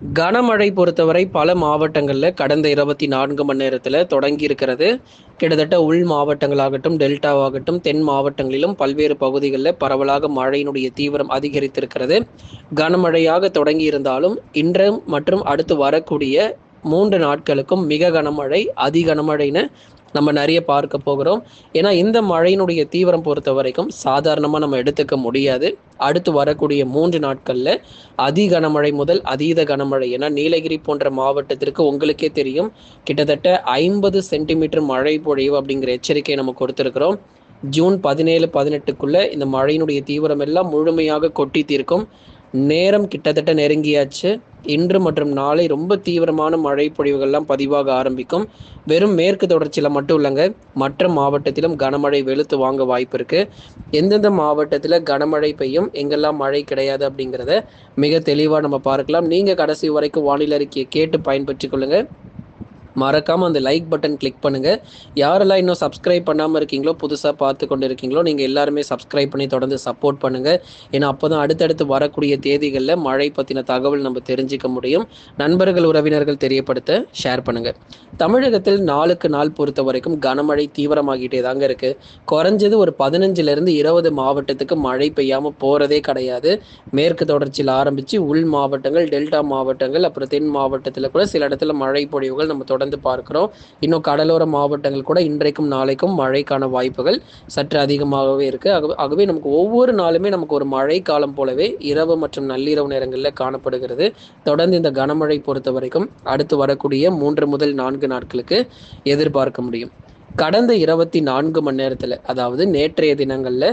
கனமழை பொறுத்தவரை பல மாவட்டங்களில் கடந்த இருபத்தி நான்கு மணி நேரத்தில் தொடங்கி இருக்கிறது கிட்டத்தட்ட உள் மாவட்டங்களாகட்டும் டெல்டாவாகட்டும் தென் மாவட்டங்களிலும் பல்வேறு பகுதிகளில் பரவலாக மழையினுடைய தீவிரம் அதிகரித்திருக்கிறது. கனமழையாக தொடங்கி இருந்தாலும் இன்று மற்றும் அடுத்து வரக்கூடிய மூன்று நாட்களுக்கும் மிக கனமழை அதி கனமழைன்னு நம்ம நிறைய பார்க்க போகிறோம். ஏன்னா இந்த மழையினுடைய தீவிரம் பொறுத்த வரைக்கும் சாதாரணமாக நம்ம எடுத்துக்க முடியாது. அடுத்து வரக்கூடிய மூன்று நாட்களில் அதி கனமழை முதல் அதீத கனமழை ஏன்னா நீலகிரி போன்ற மாவட்டத்திற்கு உங்களுக்கே தெரியும். கிட்டத்தட்ட ஐம்பது சென்டிமீட்டர் மழை பொழிவு அப்படிங்கிற எச்சரிக்கையை நம்ம கொடுத்துருக்குறோம். ஜூன் பதினேழு பதினெட்டுக்குள்ள இந்த மழையினுடைய தீவிரம் எல்லாம் முழுமையாக கொட்டி தீர்க்கும். நேரம் கிட்டத்தட்ட நெருங்கியாச்சு. இன்று மற்றும் நாளை ரொம்ப தீவிரமான மழை பொழிவுகள்லாம் பதிவாக ஆரம்பிக்கும். வெறும் மேற்கு தொடர்ச்சியில் மட்டும் இல்லைங்க மற்ற மாவட்டத்திலும் கனமழை வெளுத்து வாங்க வாய்ப்பு இருக்கு. எந்தெந்த மாவட்டத்தில் கனமழை பெய்யும் எங்கெல்லாம் மழை கிடையாது அப்படிங்கிறத மிக தெளிவாக நம்ம பார்க்கலாம். நீங்கள் கடைசி வரைக்கும் வானிலை அறிக்கையை கேட்டு பயன்பெற்று கொள்ளுங்கள் மறக்காமல் அந்த லைக் பட்டன் கிளிக் பண்ணுங்கள் யாரெல்லாம் இன்னும் சப்ஸ்கிரைப் பண்ணாமல் இருக்கீங்களோ புதுசாக பார்த்து கொண்டு இருக்கீங்களோ நீங்கள் எல்லாருமே சப்ஸ்கிரைப் பண்ணி தொடர்ந்து சப்போர்ட் பண்ணுங்கள் ஏன்னா அப்போ தான் அடுத்தடுத்து வரக்கூடிய தேதிகளில் மழை பற்றின தகவல் நம்ம தெரிஞ்சிக்க முடியும். நண்பர்கள் உறவினர்கள் தெரியப்படுத்த ஷேர் பண்ணுங்கள் தமிழகத்தில் நாளுக்கு நாள் பொறுத்த வரைக்கும் கனமழை தீவிரமாகிட்டே தாங்க இருக்குது குறைஞ்சது ஒரு பதினஞ்சுலேருந்து இருபது மாவட்டத்துக்கு மழை பெய்யாமல் போகிறதே கிடையாது. மேற்கு தொடர்ச்சியில் ஆரம்பித்து உள் மாவட்டங்கள் டெல்டா மாவட்டங்கள் அப்புறம் தென் மாவட்டத்தில் கூட சில இடத்துல மழை பொழிவுகள் நம்ம தொடர் தொடர்ந்து பார்க்கிறோம். இன்னும் கடலோர மாவட்டங்கள் கூட இன்றைக்கும் நாளைக்கும் மழைக்கான வாய்ப்புகள் சற்று அதிகமாகவே இருக்கு. ஆகவே நமக்கு ஒவ்வொரு நாளுமே நமக்கு ஒரு மழை காலம் போலவே இரவு மற்றும் நள்ளிரவு நேரங்களில் காணப்படுகிறது. தொடர்ந்து இந்த கனமழை பொறுத்த வரைக்கும் அடுத்து வரக்கூடிய மூன்று முதல் நான்கு நாட்களுக்கு எதிர்பார்க்க முடியும். கடந்த இருபத்தி நான்கு மணி நேரத்தில் அதாவது நேற்றைய தினங்களில்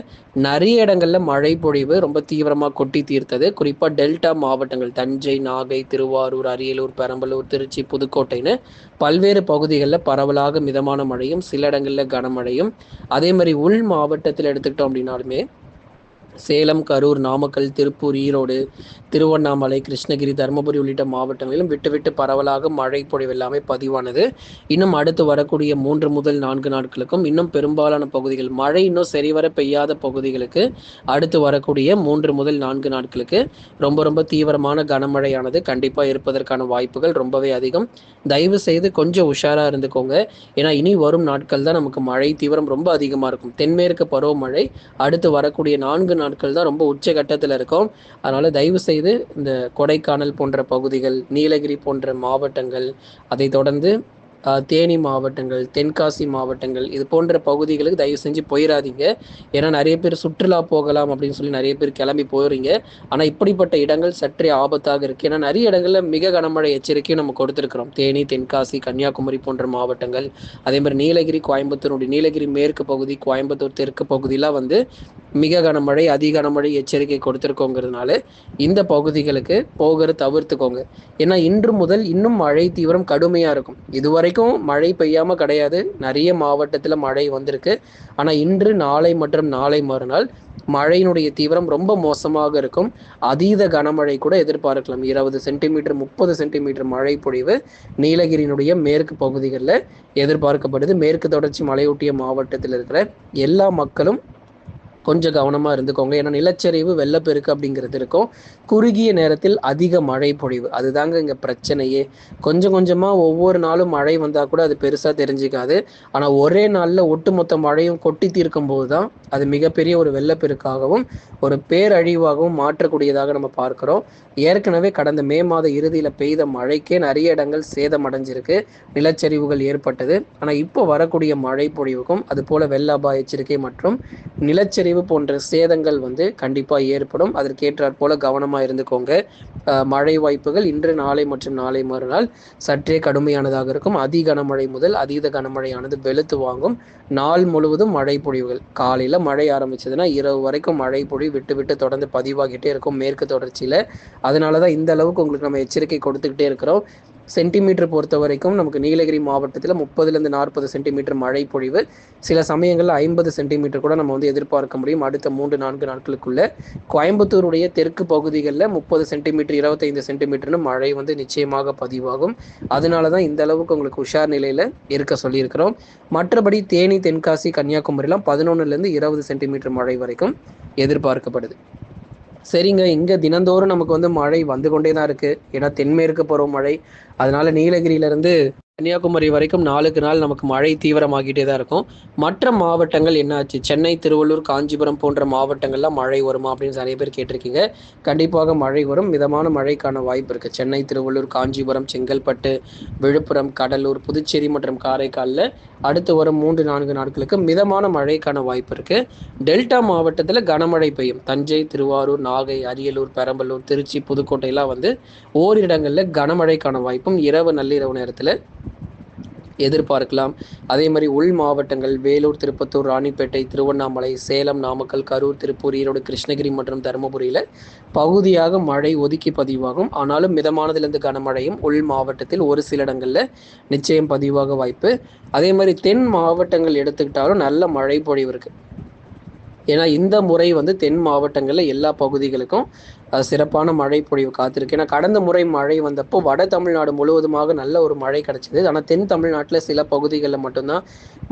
நிறைய இடங்களில் மழை பொழிவு ரொம்ப தீவிரமாக கொட்டி தீர்த்தது. குறிப்பாக டெல்டா மாவட்டங்கள் தஞ்சை நாகை திருவாரூர் அரியலூர் பெரம்பலூர் திருச்சி புதுக்கோட்டைன்னு பல்வேறு பகுதிகளில் பரவலாக மிதமான மழையும் சில இடங்களில் கனமழையும். அதே மாதிரி உள் மாவட்டத்தில் எடுத்துக்கிட்டோம் அப்படின்னாலுமே சேலம் கரூர் நாமக்கல் திருப்பூர் ஈரோடு திருவண்ணாமலை கிருஷ்ணகிரி தருமபுரி உள்ளிட்ட மாவட்டங்களிலும் விட்டு விட்டு பரவலாக மழை பொழிவு எல்லாமே பதிவானது. இன்னும் அடுத்து வரக்கூடிய மூன்று முதல் நான்கு நாட்களுக்கும் இன்னும் பெரும்பாலான பகுதிகள் மழை இன்னும் சரிவர பெய்யாத பகுதிகளுக்கு அடுத்து வரக்கூடிய மூன்று முதல் நான்கு நாட்களுக்கு ரொம்ப ரொம்ப தீவிரமான கனமழையானது கண்டிப்பாக இருப்பதற்கான வாய்ப்புகள் ரொம்பவே அதிகம். தயவு செய்து கொஞ்சம் உஷாராக இருந்துக்கோங்க. ஏன்னா இனி வரும் நாட்கள் தான் நமக்கு மழை தீவிரம் ரொம்ப அதிகமாக இருக்கும். தென்மேற்கு பருவமழை அடுத்து வரக்கூடிய நான்கு நாட்கள் தான் ரொம்ப உச்சகட்டத்தில் இருக்கும். அதனால் தயவு செய்து இந்த கொடைக்கானல் போன்ற பகுதிகள் நீலகிரி போன்ற மாவட்டங்கள் அதை தொடர்ந்து தேனி மாவட்டங்கள் தென்காசி மாவட்டங்கள் இது போன்ற பகுதிகளுக்கு தயவு செஞ்சு போயிடாதீங்க ஏன்னா நிறைய பேர் சுற்றுலா போகலாம் அப்படின்னு சொல்லி நிறைய பேர் கிளம்பி போயிடுறீங்க ஆனால் இப்படிப்பட்ட இடங்கள் சற்றே ஆபத்தாக இருக்குது ஏன்னா நிறைய இடங்களில் மிக கனமழை எச்சரிக்கையும் நம்ம கொடுத்துருக்குறோம். தேனி தென்காசி கன்னியாகுமரி போன்ற மாவட்டங்கள். அதே மாதிரி நீலகிரி கோயம்புத்தூருடைய நீலகிரி மேற்கு பகுதி கோயம்புத்தூர் தெற்கு பகுதியெலாம் வந்து மிக கனமழை அதிக கனமழை எச்சரிக்கை கொடுத்துருக்கோங்கிறதுனால இந்த பகுதிகளுக்கு போகிற தவிர்த்துக்கோங்க. ஏன்னா இன்று முதல் இன்னும் மழை தீவிரம் கடுமையாக இருக்கும். வரைக்கும் மழை பெய்யாமல் கிடையாது. நிறைய மாவட்டத்தில் மழை வந்திருக்கு. ஆனால் இன்று நாளை மற்றும் நாளை மறுநாள் மழையினுடைய தீவிரம் ரொம்ப மோசமாக இருக்கும். அதீத கனமழை கூட எதிர்பார்க்கலாம். இருபது சென்டிமீட்டர் முப்பது சென்டிமீட்டர் மழை பொழிவு நீலகிரியினுடைய மேற்கு பகுதிகளில் எதிர்பார்க்கப்படுது. மேற்கு தொடர்ச்சி மலையொட்டிய மாவட்டத்தில் இருக்கிற எல்லா மக்களும் கொஞ்சம் கவனமாக இருந்துக்கோங்க. ஏன்னா நிலச்சரிவு வெள்ளப்பெருக்கு அப்படிங்கிறது இருக்கும். குறுகிய நேரத்தில் அதிக மழை பொழிவு. அதுதாங்க இங்கே பிரச்சனையே. கொஞ்சம் கொஞ்சமாக ஒவ்வொரு நாளும் மழை வந்தால் கூட அது பெருசாக தெரிஞ்சுக்காது. ஆனால் ஒரே நாளில் ஒட்டுமொத்த மழையும் கொட்டி தீர்க்கும் போது தான் அது மிகப்பெரிய ஒரு வெள்ளப்பெருக்காகவும் ஒரு பேரழிவாகவும் மாற்றக்கூடியதாக நம்ம பார்க்குறோம். ஏற்கனவே கடந்த மே மாத இறுதியில் பெய்த மழைக்கே நிறைய இடங்கள் சேதம் அடைஞ்சிருக்கு நிலச்சரிவுகள் ஏற்பட்டது. ஆனால் இப்போ வரக்கூடிய மழை பொழிவுக்கும் அது போல வெள்ள அபாய எச்சரிக்கை மற்றும் நிலச்சரிவு போன்ற சேதங்கள் வந்து கண்டிப்பாக ஏற்படும். அதற்கேற்றாற் போல கவனமாக இருந்துக்கோங்க. மழை வாய்ப்புகள் இன்று நாளை மற்றும் நாளை மறுநாள் சற்றே கடுமையானதாக இருக்கும். அதி கனமழை முதல் அதீத கனமழையானது வெளுத்து வாங்கும். நாள் முழுவதும் மழை பொழிவுகள். காலையில் மழை ஆரம்பிச்சதுன்னா இரவு வரைக்கும் மழை பொழிவு விட்டு விட்டு தொடர்ந்து பதிவாகிட்டே இருக்கும். மேற்கு தொடர்ச்சியில். அதனால தான் இந்த அளவுக்கு உங்களுக்கு நம்ம எச்சரிக்கை கொடுத்துக்கிட்டே இருக்கிறோம். சென்டிமீட்டர் பொறுத்த வரைக்கும் நமக்கு நீலகிரி மாவட்டத்தில் முப்பதுலேருந்து நாற்பது சென்டிமீட்டர் மழை பொழிவு. சில சமயங்களில் ஐம்பது சென்டிமீட்டர் கூட நம்ம வந்து எதிர்பார்க்க முடியும். அடுத்த மூன்று நான்கு நாட்களுக்குள்ள கோயம்புத்தூருடைய தெற்கு பகுதிகளில் முப்பது சென்டிமீட்டர் இருபத்தைந்து சென்டிமீட்டர்னு மழை வந்து நிச்சயமாக பதிவாகும். அதனால தான் இந்த அளவுக்கு உங்களுக்கு உஷார் நிலையில் இருக்க சொல்லியிருக்கிறோம். மற்றபடி தேனி தென்காசி கன்னியாகுமரிலாம் பதினொன்றுலேருந்து இருபது சென்டிமீட்டர் மழை வரைக்கும் எதிர்பார்க்கப்படுது. சரிங்க இங்கே தினந்தோறும் நமக்கு வந்து மழை வந்து கொண்டே தான் இருக்குது ஏன்னா தென்மேற்கு பருவ மழை அதனால நீலகிரியிலேருந்து கன்னியாகுமரி வரைக்கும் நாளுக்கு நாள் நமக்கு மழை தீவிரமாகிட்டே தான் இருக்கும். மற்ற மாவட்டங்கள் என்னாச்சு சென்னை திருவள்ளூர் காஞ்சிபுரம் போன்ற மாவட்டங்கள்லாம் மழை வருமா அப்படின்னு நிறைய பேர் கேட்டிருக்கீங்க. கண்டிப்பாக மழை வரும். மிதமான மழைக்கான வாய்ப்பு இருக்குது சென்னை திருவள்ளூர் காஞ்சிபுரம் செங்கல்பட்டு விழுப்புரம் கடலூர் புதுச்சேரி மற்றும் காரைக்காலில் அடுத்து வரும் மூன்று நான்கு நாட்களுக்கு மிதமான மழைக்கான வாய்ப்பு இருக்குது டெல்டா மாவட்டத்தில் கனமழை பெய்யும். தஞ்சை திருவாரூர் நாகை அரியலூர் பெரம்பலூர் திருச்சி புதுக்கோட்டையெல்லாம் வந்து ஓரிடங்களில் கனமழைக்கான வாய்ப்பும் இரவு நள்ளிரவு நேரத்தில் எதிர்பார்க்கலாம். அதே மாதிரி உள் மாவட்டங்கள் வேலூர் திருப்பத்தூர் ராணிப்பேட்டை திருவண்ணாமலை சேலம் நாமக்கல் கரூர் திருப்பூர் ஈரோடு கிருஷ்ணகிரி மற்றும் தருமபுரியில் பகுதியாக மழை ஒதுக்கி பதிவாகும். ஆனாலும் மிதமானதிலிருந்து கனமழையும் உள் மாவட்டத்தில் ஒரு சில இடங்களில் நிச்சயம் பதிவாக வாய்ப்பு. அதே மாதிரி தென் மாவட்டங்கள் எடுத்துக்கிட்டாலும் நல்ல மழை பொழிவு இருக்குது ஏன்னா இந்த முறை வந்து தென் மாவட்டங்களில் எல்லா பகுதிகளுக்கும் சிறப்பான மழை பொழிவு காத்திருக்கு. ஏன்னா கடந்த முறை மழை வந்தப்போ வட தமிழ்நாடு முழுவதுமாக நல்ல ஒரு மழை கிடைச்சிது. ஆனால் தென் தமிழ்நாட்டில் சில பகுதிகளில் மட்டும்தான்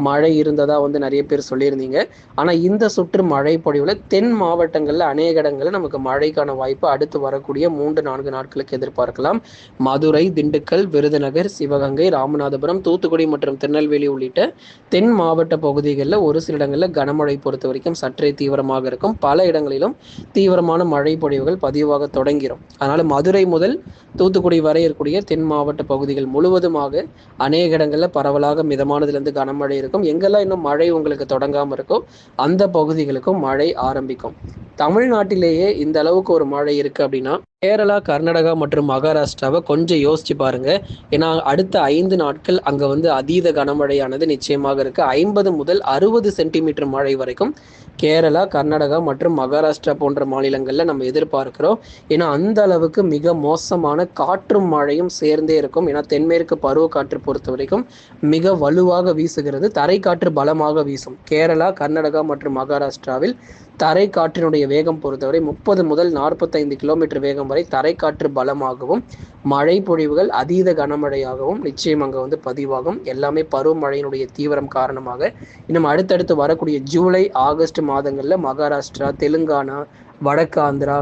மழை இருந்ததாக வந்து நிறைய பேர் சொல்லியிருந்தீங்க. ஆனால் இந்த சுற்று மழை பொழிவில் தென் மாவட்டங்களில் அநேக இடங்களில் நமக்கு மழைக்கான வாய்ப்பு அடுத்து வரக்கூடிய மூன்று நான்கு நாட்களுக்கு எதிர்பார்க்கலாம். மதுரை திண்டுக்கல் விருதுநகர் சிவகங்கை ராமநாதபுரம் தூத்துக்குடி மற்றும் திருநெல்வேலி உள்ளிட்ட தென் மாவட்ட பகுதிகளில் ஒரு சில இடங்களில் கனமழை பொறுத்த வரைக்கும் சற்று தீவிரமாக இருக்கும். பல இடங்களிலும் தீவிரமான மழை பொழிவுகள் பதிவாக தொடங்கிடும் அதனால் மதுரை முதல் தூத்துக்குடி வரை இருக்கக்கூடிய தென் மாவட்ட பகுதிகள் முழுவதுமாக அநேக இடங்களில் பரவலாக மிதமானதுலேருந்து கனமழை இருக்கும். எங்கெல்லாம் இன்னும் மழை உங்களுக்கு தொடங்காமல் இருக்கோ அந்த பகுதிகளுக்கும் மழை ஆரம்பிக்கும். தமிழ்நாட்டிலேயே இந்த அளவுக்கு ஒரு மழை இருக்கு அப்படின்னா கேரளா கர்நாடகா மற்றும் மகாராஷ்டிராவை கொஞ்சம் யோசிச்சு பாருங்க. ஏன்னா அடுத்த ஐந்து நாட்கள் அங்க வந்து அதீத கனமழையானது நிச்சயமாக இருக்கு. ஐம்பது முதல் அறுபது சென்டிமீட்டர் மழை வரைக்கும் கேரளா கர்நாடகா மற்றும் மகாராஷ்டிரா போன்ற மாநிலங்களில் நம்ம எதிர்பார்க்கிறோம். ஏன்னா அந்த அளவுக்கு மிக மோசமான காற்றும் மழையும் சேர்ந்தே இருக்கும். ஏன்னா தென்மேற்கு பருவ காற்று பொறுத்த வரைக்கும் மிக வலுவாக வீசுகிறது. தரைக்காற்று பலமாக வீசும். கேரளா கர்நாடகா மற்றும் மகாராஷ்டிராவில் தரை காற்றினுடைய வேகம் பொறுத்தவரை முப்பது முதல் நாற்பத்தைந்து கிலோமீட்டர் வேகம் வரை தரை காற்று பலமாகவும் மழை பொழிவுகள் அதீத கனமழையாகவும் நிச்சயம் அங்கே வந்து பதிவாகும். எல்லாமே பருவமழையினுடைய தீவிரம் காரணமாக இன்னும் அடுத்தடுத்து வரக்கூடிய ஜூலை ஆகஸ்ட் மாதங்களில் மகாராஷ்டிரா தெலுங்கானா வடக்கு ஆந்திரா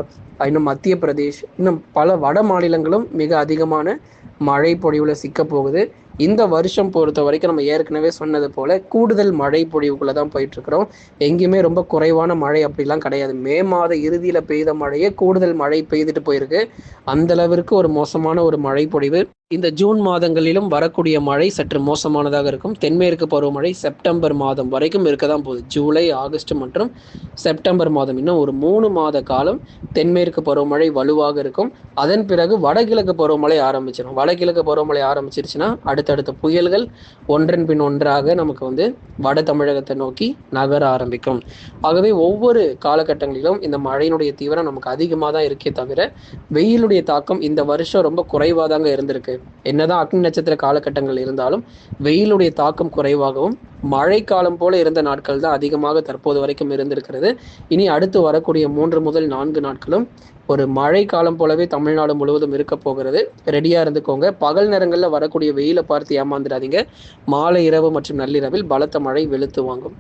இன்னும் மத்திய பிரதேஷ் இன்னும் பல வட மாநிலங்களும் மிக அதிகமான மழை பொழிவில் சிக்க போகுது. இந்த வருஷம் பொறுத்த வரைக்கும் நம்ம ஏற்கனவே சொன்னது போல கூடுதல் மழை பொழிவுக்குள்ள தான் போயிட்டு இருக்கிறோம் எங்கேயுமே ரொம்ப குறைவான மழை அப்படிலாம் கிடையாது. மே மாத இறுதியில பெய்த மழையே கூடுதல் மழை பெய்துட்டு போயிருக்கு. அந்த அளவிற்கு ஒரு மோசமான ஒரு மழை பொழிவு. இந்த ஜூன் மாதங்களிலும் வரக்கூடிய மழை சற்று மோசமானதாக இருக்கும். தென்மேற்கு பருவமழை செப்டம்பர் மாதம் வரைக்கும் இருக்க தான் போகுது. ஜூலை ஆகஸ்ட் மற்றும் செப்டம்பர் மாதம். இன்னும் ஒரு மூணு மாத காலம் தென்மேற்கு பருவமழை வலுவாக இருக்கும். அதன் பிறகு வடகிழக்கு பருவமழை ஆரம்பிச்சிடும் வடகிழக்கு பருவமழை ஆரம்பிச்சிருச்சுன்னா அடுத்தடுத்த புயல்கள் ஒன்றன் பின் ஒன்றாக நமக்கு வந்து வட தமிழகத்தை நோக்கி நகர ஆரம்பிக்கும். ஆகவே ஒவ்வொரு காலகட்டங்களிலும் இந்த மழையினுடைய தீவிரம் நமக்கு அதிகமாக தான் இருக்கே தவிர வெயிலுடைய தாக்கம் இந்த வருஷம் ரொம்ப குறைவாக தாங்க இருந்திருக்கு. என்னதான் அக்னி நட்சத்திர காலகட்டங்கள் இருந்தாலும் வெயிலுடைய தாக்கம் குறைவாகவும் மழை காலம் போல இருந்த நாட்கள் தான் அதிகமாக தற்போது வரைக்கும் இருந்திருக்கிறது. இனி அடுத்து வரக்கூடிய மூன்று முதல் நான்கு நாட்களும் ஒரு மழை காலம் போலவே தமிழ்நாடு முழுவதும் இருக்க போகிறது. ரெடியா இருந்துக்கோங்க. பகல் நேரங்களில் வரக்கூடிய வெயிலை பார்த்து ஏமாந்துடாதீங்க. மாலை இரவு மற்றும் நள்ளிரவில் பலத்த மழை வெளுத்து வாங்கும்.